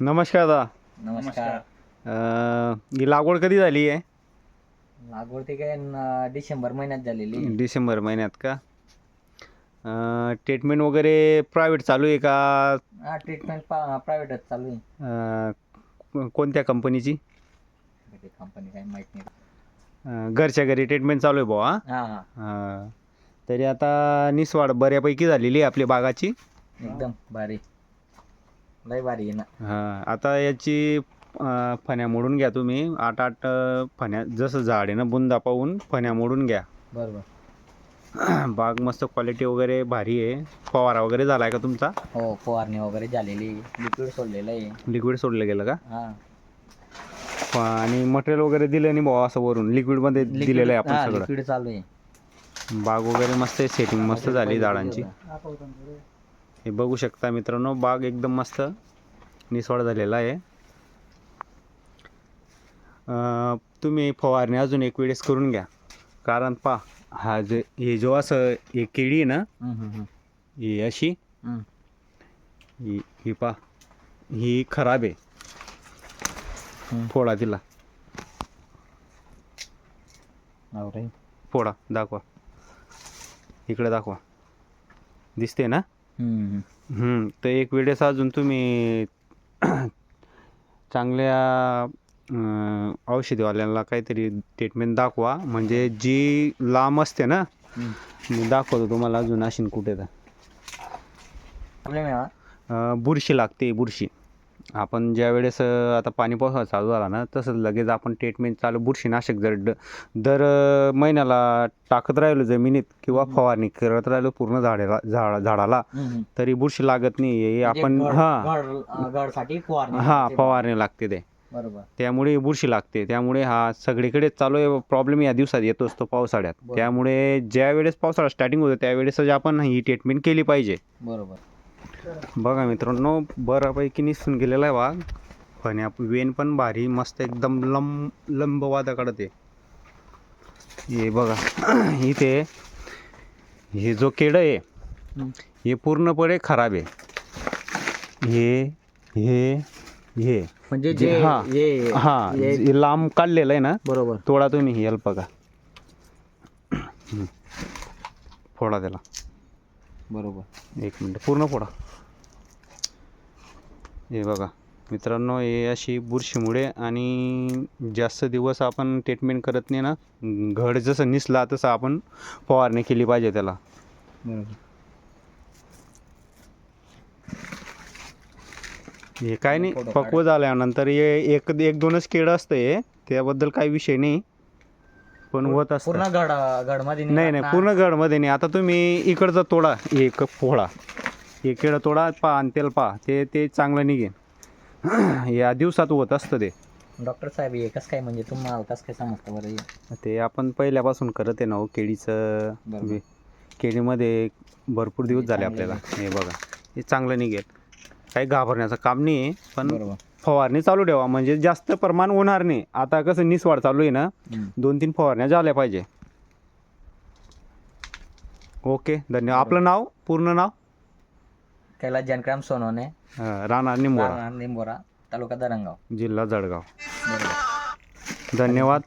नमस्कार दादा नमस्कार. अं, ही लागवड कधी झाली आहे? लागवड ते काय न- डिसेंबर महिन्यात झालेली. डिसेंबर महिन्यात का? ट्रीटमेंट वगैरे प्रायव्हेट चालू आहे का? हा ट्रीटमेंट प्रायव्हेटच चालू आहे. अं, को- कोणत्या कंपनीची कंपनी काय माहीत नाही. अं, घरच्या घरी ट्रीटमेंट चालू आहे हा? हा हां. तरी आता निसवाड बऱ्यापैकी झालेली आहे आपली बागाची. एकदम भारी. लय भारी आहे ना. हां आता याची अं, फण्या मोडून घ्या तुम्ही. आठ आठ अं, फण्या जसं झाड आहे ना बुंदा पाहून फण्या मोडून घ्या. बरोबर. बाग मस्त क्वालिटी वगैरे भारी आहे. फवारा वगैरे झाला आहे का तुमचा? हो फवारणी वगैरे झालेली. लिक्विड सोडलेलं आहे. लिक्विड सोडलं गेलं का? हा. फ- आणि मटेरियल वगैरे दिलं नाही भाऊ असं वरून? लिक्विडमध्ये दिलेलं आहे आपण सगळं. लिक्विड चालू आहे. बाग वगैरे मस्त आहे सेटिंग मस्त झाली झाडांची. हे बघू शकता मित्रांनो बाग एकदम मस्त निसवड झालेला आहे तुम्ही फवारणी अजून एक वेळेस करून घ्या कारण पा हा जे हे जो असं हे केळी आहे ना. ही अशी. ही ही पा ही खराब आहे. फोडा तिला. फोडा दाखवा इकडे दाखवा दिसते ना तर एक वेळेस अजून तुम्ही चांगल्या अं, औषधीवाल्यांना काहीतरी ट्रीटमेंट दाखवा. म्हणजे जी लांब असते ना. मी दाखवतो तुम्हाला अजून अशी कुठे तर. बुरशी लागते बुरशी. आपण ज्या वेळेस आता पाणी पावसाळा चालू झाला ना तसं लगेच आपण ट्रीटमेंट चालू बुरशीनाशक जर ड दर महिन्याला टाकत राहिलो जमिनीत किंवा फवारणी करत राहिलो पूर्ण झाडाला झाड झाडाला. तरी बुरशी लागत नाही. हे आपण म्हणजे गड- हां फवारणी हां लागते. ते. बरोबर. त्यामुळे बुरशी लागते. त्यामुळे हा सगळीकडे चालू आहे. प्रॉब्लेम या दिवसात येतो असतो पावसाळ्यात. त्यामुळे ज्या वेळेस पावसाळा स्टार्टिंग होतं त्यावेळेसच आपण ही ट्रीटमेंट केली पाहिजे. बरोबर. बघा मित्रांनो बऱ्यापैकी निसून गेलेला आहे वाघ. फण्या वेन पण भारी मस्त एकदम लंब लंब वादा काढत. हे बघा इथे हे जो केळं आहे. हे पूर्णपणे खराब आहे. हे हे हे. म्हणजे जे- हा. हे हा हे- लांब काढलेलं आहे ना बरोबर. तोडा तुम्ही हे अल्प का हम्म. फोडा त्याला. बरोबर. एक मिनटं पूर्ण फोडा. हे बघा मित्रांनो हे अशी बुरशीमुळे आणि जास्त दिवस आपण ट्रीटमेंट करत नाही ना घड जसं निसला तसं आपण फवारणी केली पाहिजे त्याला. हे काय नाही पक्व झाल्यानंतर हे एक एक दोनच केळं असतं हे त्याबद्दल काही विषय नाही. पण होत असतं. पूर्ण गड गडमध्ये नाही नाही पूर्ण घडमध्ये नाही. आता तुम्ही इकडचा तोडा एक फोडा. एक केळं तोडा पा आणि तेल पा. ते ते चांगलं निघेन. या दिवसात होत असतं ते. डॉक्टर साहेब हे कसं काय म्हणजे तुम्हाला कसं काय समजतं बरं हे? ते आपण पहिल्यापासून करत आहे ना हो केळीचं बरोबर. केळीमध्ये भरपूर दिवस हे झाले आपल्याला. हे बघा. हे चांगलं निघेल. काही घाबरण्याचं काम नाही आहे पण बरोबर. फवारणी चालू ठेवा. म्हणजे जास्त प्रमाण होणार नाही. आता कसं निसवाड चालू आहे ना हम्म. दोन तीन फवारण्या झाल्या पाहिजे. ओके धन्यवाद. आपलं नाव पूर्ण नाव? कैलास जानक्राम सोनवणे अं, राणा निंबोरा. राहणार निंबोरा तालुका दरंगाव. जिल्हा जळगाव. बरोबर धन्यवाद.